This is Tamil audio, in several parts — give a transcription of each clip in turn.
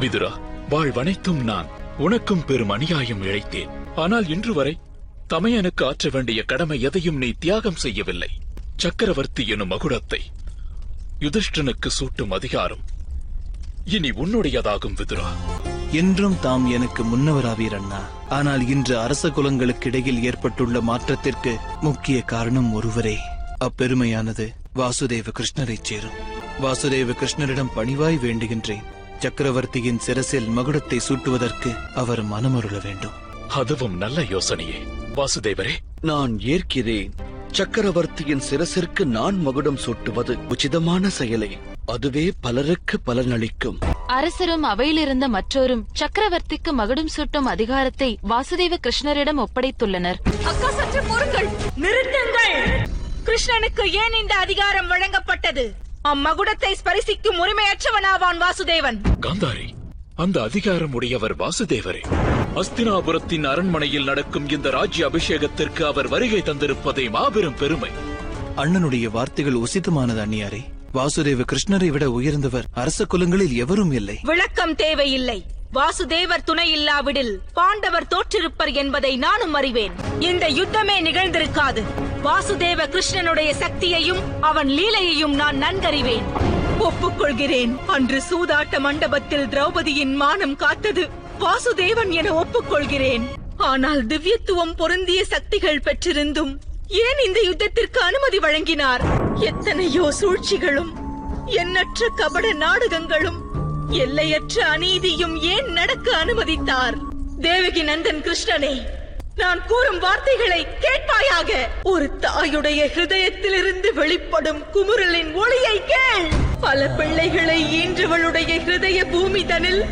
விதுரா வாழ்வனைத்தும் நான் உனக்கும் பெரும் அநியாயம் இழைத்தேன். ஆனால் இன்று வரை தமையனுக்கு ஆற்ற வேண்டிய கடமை எதையும் நீ தியாகம் செய்யவில்லை. சக்கரவர்த்தி எனும் மகுடத்தை யுதிஷ்டனுக்கு சூட்டும் அதிகாரம். இனி உன்னுடையதாகும் விதுரா என்றும் தாம் எனக்கு முன்னவராவீர் அண்ணா. ஆனால் இன்று அரச குலங்களுக்கு இடையில் ஏற்பட்டுள்ள மாற்றத்திற்கு முக்கிய காரணம் ஒருவரே. அப்பெருமையானது வாசுதேவ கிருஷ்ணரைச் சேரும். வாசுதேவ கிருஷ்ணரிடம் பணிவாய் வேண்டுகின்றேன். சக்கரவர்த்தியின் சிரசில் மகுடத்தை சூட்டுவதற்கு அவர் மனமருள வேண்டும். அதுவும் நல்ல யோசனையே. வாசுதேவரே. நான் ஏற்கிறேன். சக்கரவர்த்தியின் சிரசிற்கு நான் மகுடம் சூட்டுவது உச்சிதமான செயலே. அதுவே பலருக்கு பலனளிக்கும். அரசரும் அவையிலிருந்த மற்றோரும் சக்கரவர்த்திக்கு மகுடம் சூட்டும் அதிகாரத்தை வாசுதேவ கிருஷ்ணரிடம் ஒப்படைத்துள்ளனர். அக்கா சற்று பொறுங்கள். நிறுத்துங்கள். கிருஷ்ணனுக்கு ஏன் இந்த அதிகாரம் வழங்கப்பட்டது? அம்மகுடத்தை ஸ்பரிசிக்கும் உரிமையற்றவனாவான் வாசுதேவன். காந்தாரி அந்த அதிகாரம் உடையவர் வாசுதேவரே. அஸ்தினாபுரத்தின் அரண்மனையில் நடக்கும் இந்த ராஜ்ய அபிஷேகத்திற்கு அவர் வருகை தந்திருப்பதை மாபெரும் பெருமை. அண்ணனுடைய வார்த்தைகள் உசிதமானது அண்ணியாரே வாசுதேவ கிருஷ்ணரை விட உயர்ந்தவர் அரச குலங்களில் எவரும் இல்லை. விளக்கம் தேவையில்லை. வாசுதேவர் துணை இல்லாவிடில் பாண்டவர் தோற்றிருப்பர் என்பதை நானும் அறிவேன். இந்த யுத்தமே நிகழ்ந்திருக்காது. வாசுதேவ கிருஷ்ணனுடைய சக்தியையும் அவன் லீலையையும் நான் நன்கறிவேன். ஒப்புக்கொள்கிறேன். அன்று சூதாட்ட மண்டபத்தில் திரௌபதியின் மானம் காத்தது. வாசுதேவன் என ஒப்புக்கொள்கிறேன். ஆனால் திவ்யத்துவம் பொருந்திய சக்திகள் பெற்றிருந்தும் ஏன் இந்த யுத்தத்திற்கு அனுமதி வழங்கினார்? எத்தனையோ சூழ்ச்சிகளும் எண்ணற்ற கபட நாடகங்களும் எல்லையற்ற அநீதியும் ஏன் நடக்க அனுமதித்தார்? தேவகி நந்தன் கிருஷ்ணனே நான் கூறும் வார்த்தைகளை கேட்பாயாக. ஒரு தாயுடைய ஹிருதயத்திலிருந்து வெளிப்படும் குமுறலின் ஒளியை கேள். பல பிள்ளைகளை ஈன்றவளுடைய ஹிருதய பூமி தனில்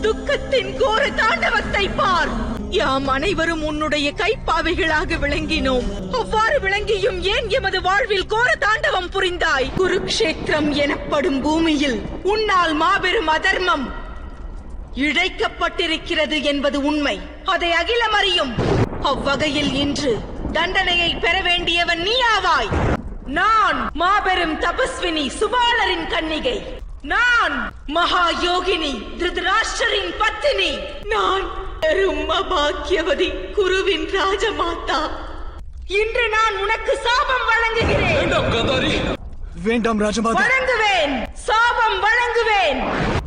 துக்கத்தின் கோர தாண்டவத்தை பார். யாம் அனைவரும் உன்னுடைய கைப்பாவைகளாக விளங்கினோம். அவ்வாறு விளங்கியும் ஏன் எமது வாழ்வில் கோர தாண்டவம் புரிந்தாய்? குருக்ஷேத்திரம் எனப்படும் பூமியில் உன்னால் மாபெரும் அதர்மம் இழைக்கப்பட்டிருக்கிறது என்பது உண்மை. அதை அகிலம் அறியும் அவ்வகையில் இன்று தண்டனையை பெற வேண்டியவன் நீயாவாய் நான் மாபெரும் தபஸ்வினி சுபாலரின் கன்னிகை. நான் மகா யோகினி திருதராஷ்டரின் பத்தினி. நான் பெரும் அபாக்கியவதி குருவின் ராஜமாதா. இன்று நான் உனக்கு சாபம் வழங்குகிறேன். வேண்டாம் காந்தாரி வேண்டாம் ராஜமாதா. வழங்குவேன். சாபம் வழங்குவேன்.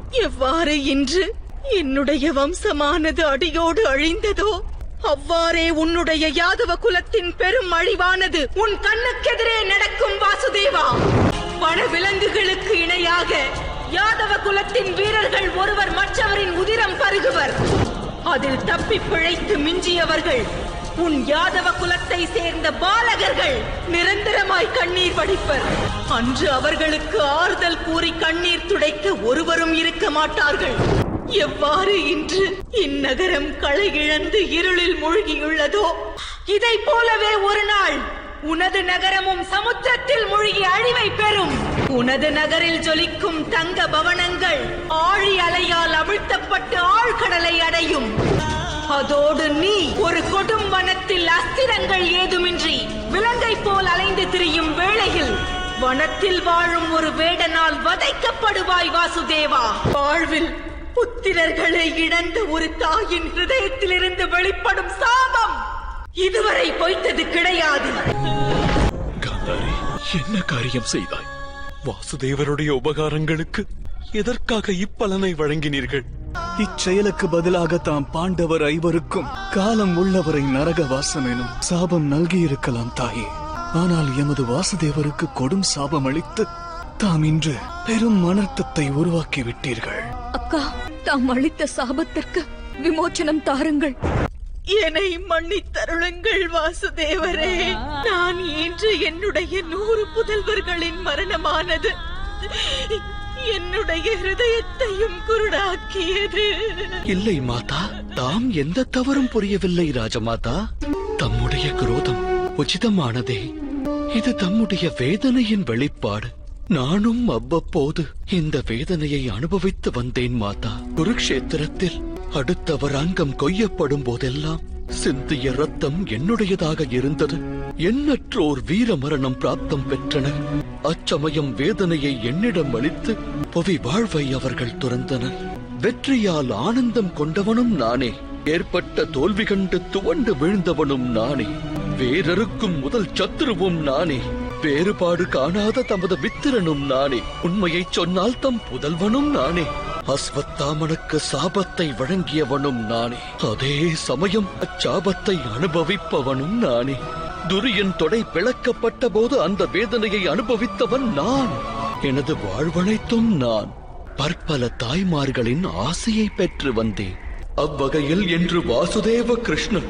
எவ்வாறு இன்று என்னுடைய வம்சமானது அடியோடு அழிந்ததோ? அவ்வாறே உன்னுடைய யாதவ குலத்தின் பெரும் அழிவானது உன் கண்ணுக்கெதிரே நடக்கும் வாசுதேவா. வன விலங்குகளுக்கு இணையாக யாதவ குலத்தின் வீரர்கள் ஒருவர் மற்றவரின் உதிரம் பருகுவர். அதில் தப்பி பிழைத்து மிஞ்சியவர்கள் உன் யாதவ குலத்தை சேர்ந்த பாலகர்கள் நிரந்தரமாய் கண்ணீர் வடிப்பர். அன்று அவர்களுக்கு ஆறுதல் கூறி கண்ணீர் துடைக்க ஒருவரும் இருக்க மாட்டார்கள். எவ்வாறு இன்று இந்நகரம் களை இழந்து இருளில் மூழ்கியுள்ளதோ? இதை போலவே ஒரு நாள் உனது நகரமும் சமுத்திரத்தில் மூழ்கி அழிவை பெறும். உனது நகரில் ஜொலிக்கும் தங்க பவனங்கள் ஆழி அலையால் அவிழ்த்தப்பட்டு ஆழ்கடலை அடையும். அதோடு நீ ஒரு கொடும் வனத்தில் அஸ்திரங்கள் ஏதுமின்றி விலங்கை போல் அலைந்து திரியும் வேளையில் வனத்தில் வாழும் ஒரு வேடனால் வதைக்கப்படுவாய் வாசுதேவா. வாழ்வில் புத்திரர்களை இழந்த ஒரு தாயின் ஹிருதயத்திலிருந்து வெளிப்படும் சாபம் இதுவரை பொய்த்தது கிடையாது. காந்தாரி என்ன காரியம் செய்தாய்? வாசுதேவருடைய உபகாரங்களுக்கு எதற்காக இப்பலனை வழங்கினீர்கள்? இச்செயலுக்கு பதிலாக தாம் பாண்டவர் ஐவருக்கும் காலம் உள்ளவரை நரகவாசம் எனும் சாபம் நல்கியிருக்கலாம் தாயே. ஆனால் எமது வாசுதேவருக்கு கொடும் சாபம் அளித்து தாம் இன்று பெரும் அனர்த்தத்தை உருவாக்கி விட்டீர்கள் அக்கா தாம் அளித்த சாபத்திற்கு விமோச்சனம் தாருங்கள். என்னை மன்னித்தருளுங்கள் வாசுதேவரே. நான் இன்று என்னுடைய நூறு புதல்வர்களின் மரணமானது. என்னுடைய ஹிருதயத்தையும் குருடாக்கியது. இல்லை மாதா. தாம் எந்த தவறும் புரியவில்லை ராஜமாதா. தம்முடைய குரோதம் உச்சிதமானதே. இது தம்முடைய வேதனையின் வெளிப்பாடு. நானும் அவ்வப்போது இந்த வேதனையை அனுபவித்து வந்தேன் மாதா. குருக்ஷேத்திரத்தில் அடுத்தவர் அங்கம் கொய்யப்படும் போதெல்லாம் சிந்திய ரத்தம் என்னுடையதாக இருந்தது. எண்ணற்றோர் வீர மரணம் பிராப்தம் பெற்றனர். அச்சமயம் வேதனையை என்னிடம் அளித்து புவி வாழ்வை அவர்கள் துறந்தனர். வெற்றியால் ஆனந்தம் கொண்டவனும் நானே. ஏற்பட்ட தோல்வி கண்டு துவண்டு விழுந்தவனும் நானே. வேறருக்கும் முதல் சத்துருவும் நானே. வேறுபாடு காணாத தமது மித்திரனும் நானே. உண்மையைச் சொன்னால் தம் புதல்வனும் நானே. அஸ்வத்தாமனுக்கு சாபத்தை வழங்கியவனும் நானே. அதே சமயம் அச்சாபத்தை அனுபவிப்பவனும் நானே. துரியன் தொடை பிளக்கப்பட்ட போது அந்த வேதனையை அனுபவித்தவன் நான். எனது வாழ்வனைத்தும் நான். பற்பல தாய்மார்களின் ஆசையை பெற்று வந்தேன். அவ்வகையில் என்று வாசுதேவ கிருஷ்ணன்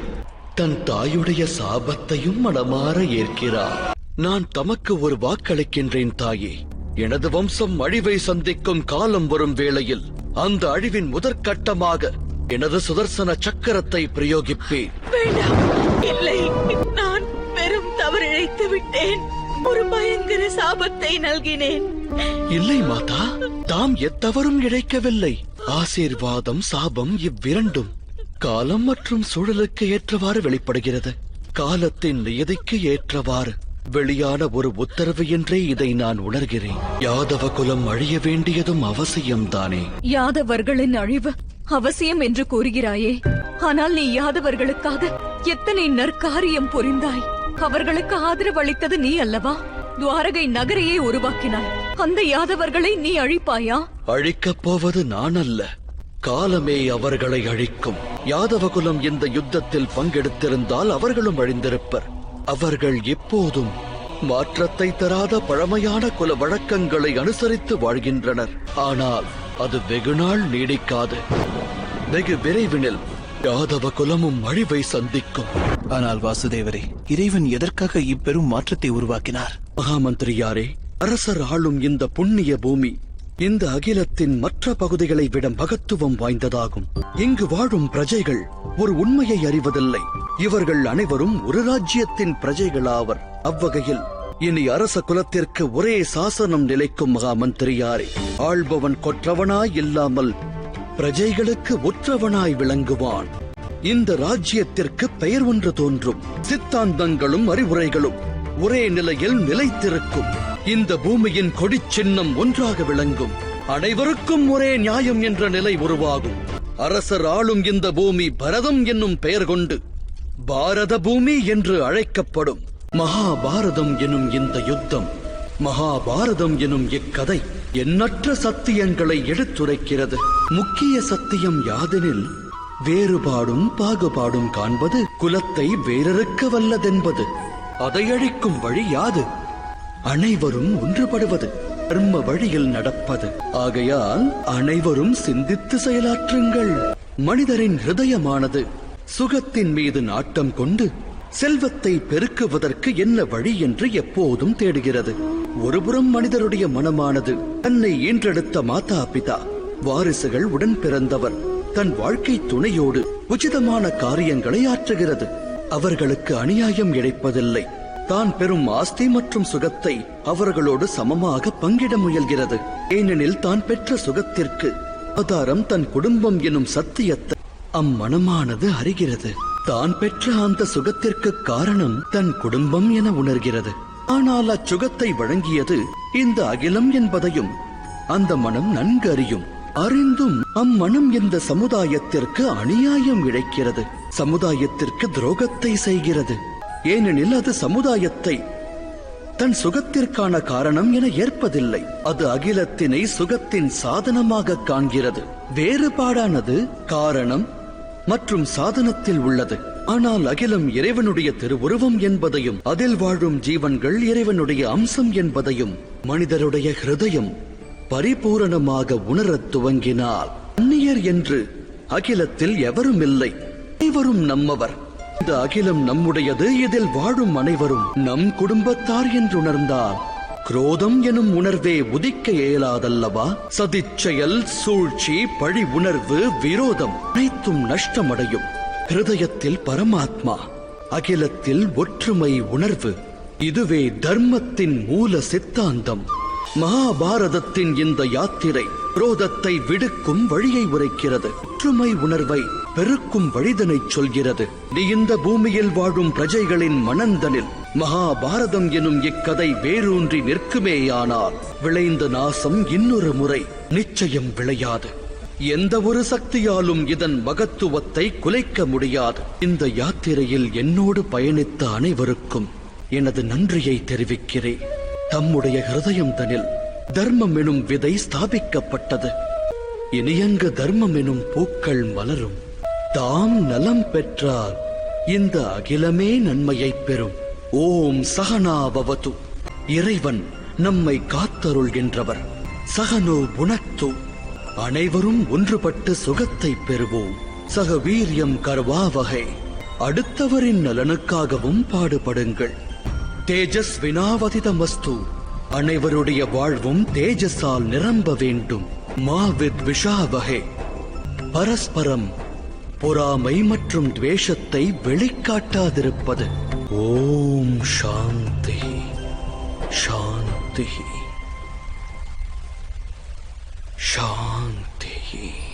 தன் தாயுடைய சாபத்தையும் மனமாற ஏற்கிறார். நான் தமக்கு ஒரு வாக்களிக்கின்றேன் தாயே. எனது வம்சம் அழிவை சந்திக்கும் காலம் வரும் வேளையில் அந்த அழிவின் முதற்கட்டமாக எனது சுதர்சன சக்கரத்தை பிரயோகிப்பேன். இல்லை. நான் பெரும் தவறிழைத்து விட்டேன். ஒரு பயங்கர சாபத்தை நல்கினேன். இல்லை மாதா. தாம் எத்தவறும் இழைக்கவில்லை. ஆசீர்வாதம் சாபம் இவ்விரண்டும் காலம் மற்றும் சூழலுக்கு ஏற்றவாறு வெளிப்படுகிறது. காலத்தின் நியதிக்கு ஏற்றவாறு வெளியான ஒரு உத்தரவு என்றே இதை நான் உணர்கிறேன். யாதவ குலம் அழிய வேண்டியதும் அவசியம்தானே. யாதவர்களின் அழிவு அவசியம் என்று கூறுகிறாயே. ஆனால் நீ யாதவர்களுக்காக எத்தனை நற்காரியம் புரிந்தாய். அவர்களுக்கு ஆதரவு அளித்தது நீ அல்லவா? துவாரகை நகரையே உருவாக்கினாய். அந்த யாதவர்களை நீ அழிப்பாயா? அழிக்கப் போவது நான் அல்ல. காலமே அவர்களை அழிக்கும். யாதவகுலம் இந்த யுத்தத்தில் பங்கெடுத்திருந்தால் அவர்களும் அழிந்திருப்பர். அவர்கள் எப்போதும் மாற்றத்தை தராத பழமையான குல வழக்கங்களை அனுசரித்து வாழ்கின்றனர். ஆனால் அது வெகுநாள் நீடிக்காது. வெகு விரைவினில் யாதவ குலமும் அழிவை சந்திக்கும். ஆனால் வாசுதேவரே இறைவன் எதற்காக இப்பெரும் மாற்றத்தை உருவாக்கினார்? மகாமந்திரியாரே அரசர் ஆளும் இந்த புண்ணிய பூமி இந்த அகிலத்தின் மற்ற பகுதிகளை விட மகத்துவம் வாய்ந்ததாகும். இங்கு வாழும் பிரஜைகள் ஒரு உண்மையை அறிவதில்லை. இவர்கள் அனைவரும் ஒரு ராஜ்யத்தின் பிரஜைகளாவர். அவ்வகையில் இனி அரச குலத்திற்கு ஒரே சாசனம் நிலைக்கும் மகாமந்திரியாரே. ஆள்பவன் கொற்றவனாய் இல்லாமல் பிரஜைகளுக்கு ஒற்றவனாய் விளங்குவான். இந்த ராஜ்யத்திற்கு பெயர் ஒன்று தோன்றும். சித்தாந்தங்களும் அறிவுரைகளும் ஒரே நிலையில் நிலைத்திருக்கும். இந்த பூமியின் கொடி சின்னம் ஒன்றாக விளங்கும். அனைவருக்கும் ஒரே நியாயம் என்ற நிலை உருவாகும். அரசர் ஆளும் இந்த பூமி பரதம் என்னும் பெயர் கொண்டு பாரத பூமி என்று அழைக்கப்படும். மகாபாரதம் எனும் இந்த யுத்தம் மகாபாரதம் எனும் இக்கதை எண்ணற்ற சத்தியங்களை எடுத்துரைக்கிறது. முக்கிய சத்தியம் யாதெனில் வேறுபாடும் பாகுபாடும் காண்பது குலத்தை வேறறுக்க வல்லதென்பது அதை அழிக்கும் வழி யாது? அனைவரும் ஒன்றுபடுவது. கர்ம வழியில் நடப்பது. ஆகையால் அனைவரும் சிந்தித்து செயலாற்றுங்கள். மனிதரின் ஹிருதயமானது சுகத்தின் மீது நாட்டம் கொண்டு செல்வத்தை பெருக்குவதற்கு என்ன வழி என்று எப்போதும் தேடுகிறது. ஒருபுறம் மனிதருடைய மனமானது தன்னை ஈன்றெடுத்த மாதா பிதா வாரிசுகள் உடன் பிறந்தவர் தன் வாழ்க்கை துணையோடு உச்சிதமான காரியங்களை ஆற்றுகிறது. அவர்களுக்கு அநியாயம் இழைப்பதில்லை தான் பெறும் ஆஸ்தி மற்றும் சுகத்தை அவர்களோடு சமமாக பங்கிட முயல்கிறது. ஏனெனில் தான் பெற்ற சுகத்திற்கு ஆதாரம் தன் குடும்பம் எனும் சத்தியத்தை அம்மனமானது அறிகிறது. தான் பெற்ற அந்த சுகத்திற்கு காரணம் தன் குடும்பம் என உணர்கிறது. ஆனால் அச்சுகத்தை வழங்கியது இந்த அகிலம் என்பதையும் அந்த மனம் நன்கு அறியும். அறிந்தும் அம்மனம் இந்த சமுதாயத்திற்கு அநியாயம் இழைக்கிறது. சமுதாயத்திற்கு துரோகத்தை செய்கிறது. ஏனெனில் அது சமுதாயத்தை தன் சுகத்திற்கான காரணம் என ஏற்பதில்லை. அது அகிலத்தினை சுகத்தின் சாதனமாக காண்கிறது. வேறுபாடானது காரணம் மற்றும் சாதனத்தில் உள்ளது. ஆனால் அகிலம் இறைவனுடைய திருவுருவம் என்பதையும் அதில் வாழும் ஜீவன்கள் இறைவனுடைய அம்சம் என்பதையும் மனிதருடைய ஹிருதயம் பரிபூரணமாக உணரத் துவங்கினால் அந்நியர் என்று அகிலத்தில் எவரும் இல்லை. அனைவரும் நம்மவர். இந்த அகிலம் நம்முடையது. இதில் வாழும் அனைவரும் நம் குடும்பத்தார் என்றுணர்ந்தால் குரோதம் எனும் உணர்வே உதிக்க இயலாதல்லவா? சதிச்செயல் சூழ்ச்சி பழி உணர்வு விரோதம் அனைத்தும் நஷ்டமடையும். ஹிருதயத்தில் பரமாத்மா அகிலத்தில் ஒற்றுமை உணர்வு. இதுவே தர்மத்தின் மூல சித்தாந்தம். மகாபாரதத்தின் இந்த யாத்திரை குரோதத்தை விடுக்கும் வழியை உரைக்கிறது. ஒற்றுமை உணர்வை பெருக்கும் வழிதனை சொல்கிறது. நீ இந்த பூமியில் வாழும் பிரஜைகளின் மனந்தனில் மகாபாரதம் எனும் இக்கதை வேரூன்றி நிற்குமேயானால் விளைந்த நாசம் இன்னொரு முறை நிச்சயம் விளையாது. எந்த ஒரு சக்தியாலும் இதன் மகத்துவத்தை குலைக்க முடியாது. இந்த யாத்திரையில் என்னோடு பயணித்த அனைவருக்கும் எனது நன்றியை தெரிவிக்கிறேன். தம்முடைய ஹிருதயம் தனில் தர்மம் எனும் விதை ஸ்தாபிக்கப்பட்டது. இனியங்கு தர்மம் எனும் பூக்கள் மலரும். தாம் நலம் பெற்றால் இந்த அகிலமே நன்மையைப் பெறும். ஓம் சகனாபவது இறைவன் நம்மை காத்தருள்கின்றவர். சகனோ புனத்து. அனைவரும் ஒன்றுபட்டு சுகத்தை பெறுவோம். சக வீரியம் கர்வாவகை. அடுத்தவரின் நலனுக்காகவும் பாடுபடுங்கள். தேஜஸ் வினாவதிதமஸ்து அனைவருடைய வாழ்வும் தேஜஸால் நிரம்ப வேண்டும். மாவித் விஷாவகை. பரஸ்பரம் பொறாமை மற்றும் துவேஷத்தை வெளிக்காட்டாதிருப்பது. ஓம் சாந்தி. சாந்தி. சாந்தி.